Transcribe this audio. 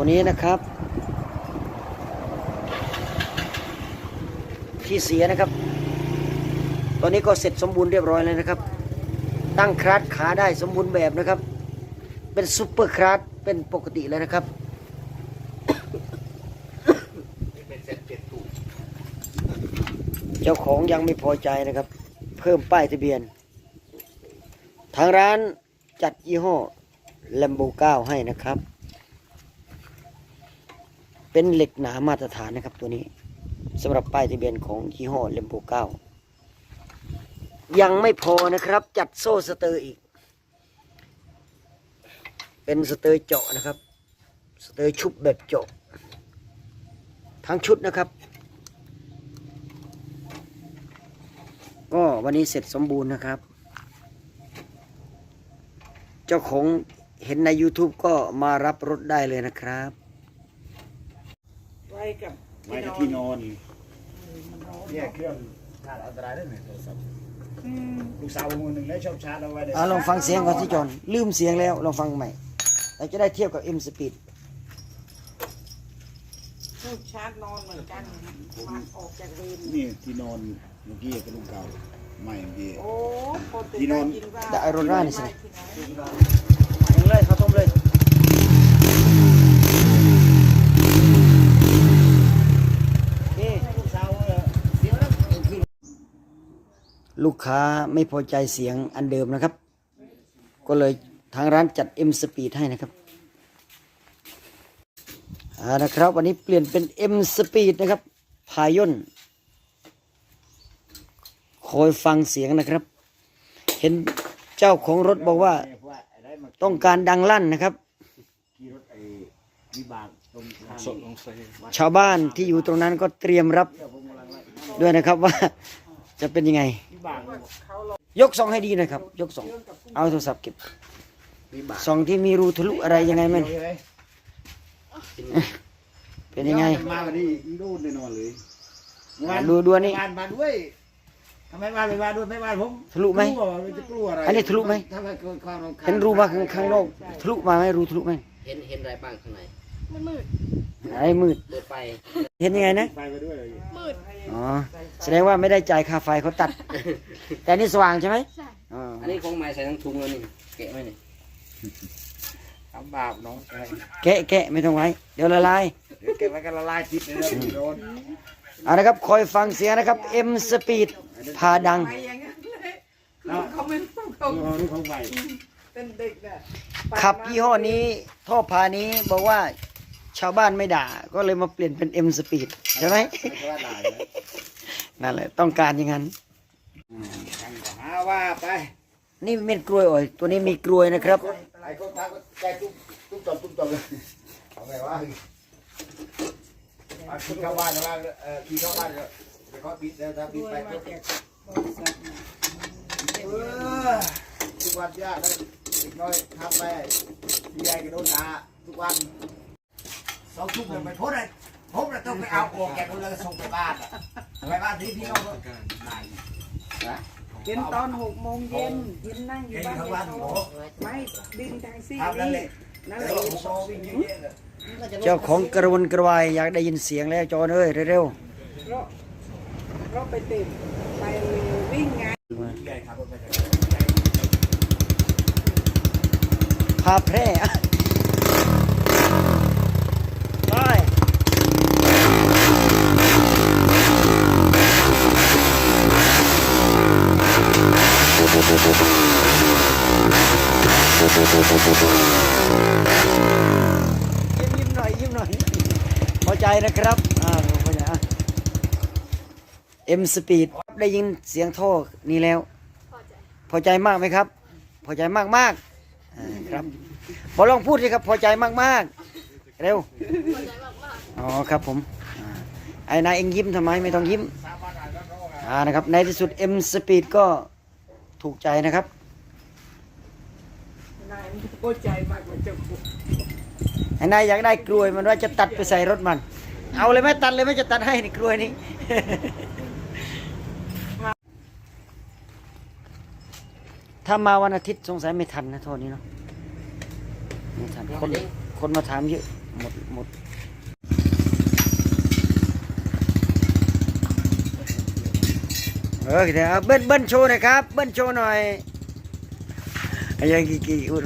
ตัวนี้นะครับ ที่เสียนะครับตอนนี้ก็เสร็จสมบูรณ์เรียบร้อยแล้วนะครับ ตั้งครัดขาได้สมบูรณ์แบบนะครับ เป็นซุปเปอร์ครัดเป็นปกติแล้วนะครับเป็นเซ็ตเจ็ดตู้เจ้าของยังไม่พอใจนะครับ เพิ่มป้ายทะเบียน ทางร้านจัดยี่ห้อแลมโบ9ให้นะครับ เป็นเหล็กหนามาตรฐานนะครับตัวนี้สำหรับป้ายทะเบียนของยี่ห้อแลมโบ9ยังไม่พอนะครับ จัดโซ่สเตอร์อีก เป็นสเตอร์เจาะนะครับ สเตอร์ชุบแบบเจาะ ทั้งชุดนะครับ ก็วันนี้เสร็จสมบูรณ์นะครับ เจ้าของเห็นใน YouTube ก็มารับรถได้เลยนะครับ กับไว้กับที่นอนเนี่ยเครื่องขาดอันตรายได้ไหมโทรศัพท์อืมลูกสาวมือหนึ่งได้ชอบชาร์จเอาไว้ได้อ่าลองฟังเสียงก่อนที่จอนลืมเสียงแล้วลองฟังใหม่เราจะได้เทียบกับ M Speed ลูกชาร์จนอนเหมือนกันมาออกจากเรียนนี่ที่นอนเมื่อกี้กับลูกเก่าใหม่เมื่อกี้ โอ้พอตื่ที่นอนกิว่าได้ไอรอนร่านี่สิไม่ที่ไหน ถึงเลยเขาต้มเลยนี่ ลูกสาวเออเสียวแล้วเองขึ้น ลูกค้าไม่พอใจเสียงอันเดิมนะครับ ก็เลยทางร้านจัด M Speed ให้นะครับอ่านะครับ วันนี้เปลี่ยนเป็น M Speed นะครับ พายนคอยฟังเสียงนะครับ เห็นเจ้าของรถบอกว่าเพราะว่าไอ้ได้มาต้องการดังลั่นนะครับขี่รถไอ้วิบากตรงทางสดลงใส่ชาวบ้านที่อยู่ตรงนั้นก็เตรียมรับด้วยนะครับว่า จะเป็นยังไงวิบากยกซองให้ดีนะครับ ยกซอง เอาโทรศัพท์เก็บวิบากซองที่มีรูทะลุอะไรยังไงมันเดี๋ยวเลยเป็นยังไง มาวันนี้อีรูดแน่นอนเลยดูดูอันนี้บ้านมาด้วยทำไมบ้านไม่มาด้วยไม่บ้านผมทะลุไหมกลัวมันจะกลัวอะไรอันนี้ทะลุไหมถ้ามันเกิดความรำคาญเห็นรูมาข้างข้างนอกทะลุมาไหมรูทะลุไหมเห็นเห็นอะไรบ้างข้างใน ไอ้มืดเปิดไฟเห็นยังไงนะไฟไปด้วยเลยอ๋อ แสดงว่าไม่ได้จ่ายค่าไฟเขาตัด แต่นี่สว่างใช่ไหมใช่ อ๋ออันนี้ของไม้ใส่ทั้งถุงแล้วนี่เกะไหมนี่ทำบาปน้องไอ้แกะแกะไม่ต้องไว้ เดี๋ยวละลาย เดี๋ยวเก็บไว้กันละลายจิตเลยนะพี่โดนเอานะครับคอยฟังเสียงนะครับ M Speed พาดัง ไปอย่างนั้นเลยคือเขาไม่รู้เขาเอานี่ของใหม่ เป็นเด็กน่ะ ขับยี่ห้อนี้ท่อพานี้บอกว่า ชาวบ้านไม่ด่า ก็เลยมาเปลี่ยนเป็น M Speed ใช่ไหมไม่ว่าด่าเลยนั่นแหละต้องการอย่างนั้นทำก็หาว่าไป นี่เม็ดกล้วยอ่อยตัวนี้มีกล้วยนะครับไอ้คนทักก็ใจตุ้มตุ้มตบตุ้มตบเลยเอาไงวะเอาขี่เข้าบ้านนะว่าเออขี่เข้าบ้านก็ไปเคาะบิดแล้วถ้าบิดด้วยไปมาก็จากบริษัทน่ะเออทุกวันยากได้เด็กน้อยทำไปที่ใหญ่ก็โดนด่าทุกวัน สองทุ่มเลยไปโพสเลยผมจะต้องไปเอาออกแกคนเลยส่งไปบ้านอะไปบ้านที่พี่น้องก็ได้นะกินตอนหกโมงเย็นกินนั่งอยู่เก่งบ้านทั้งยาวันยโตโอ้ไม่บินแท็กซี่ทำนั่นแหละนั่นแล้แหวละก็โชว์วิ่งเยอะๆเลยเจ้าของกระวนกระวายอยากได้ยินเสียงแล้วจอนเอ้ยเร็วเพราะเพราะไปติดไปวิ่งงานใหญ่ขับรถไปจากๆพาแพร่ ยิ้มยิ้มหน่อยยิ้มหน่อยพอใจนะครับอ่าพอใจอะ M Speed ได้ยินเสียงท่อนี้แล้ว พอใจมากไหมครับ พอใจมากมากอ่าครับพอลองพูดสิครับ พอใจมากมากเร็วอ๋อครับผมไอ้นายเองยิ้มทำไมไม่ต้องยิ้มอ่านะครับในที่สุด M Speed ก็ถูกใจนะครับ โคตรใจมากกว่าจ้าคุณไอ้นายอยากได้กล้วยมันว่าจะตัดไปใส่รถมัน เอาเลยไหมตัดเลยไหมจะตัดให้นี่กล้วยนี้ ถ้ามาวันอาทิตย์สงสัยไม่ทันนะโทษนี้เนาะไม่ทันคนคนมาถามเยอะหมดหมดเออเดี๋ยวเอาเบิ้ลเบิ้ลโชว์หน่อยครับ เบิ้ลโชว์หน่อย ไอ้ยังกี่กี่อุด